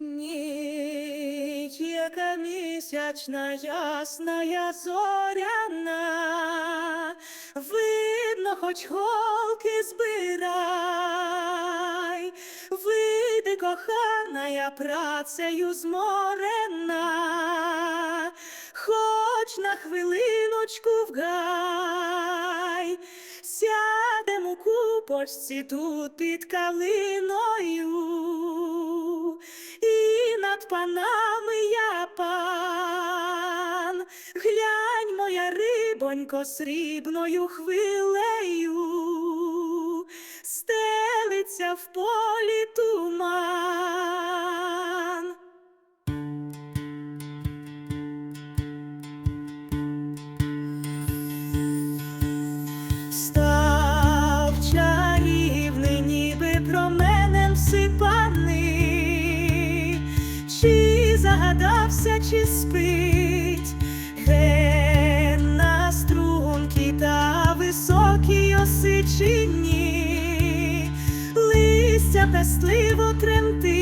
Ніч, яка місячна, ясна, зоряна, видно, хоч голки збирай, вийди, кохана, я працею зморена, хоч на хвилиночку в гай, сядем у купочці тут під калиною, і над панами я пан, глянь, моя рибонько, срібною хвилею, чи загадався, чи спить, ген на струнки та високій осичині, листя пестливо тремтить,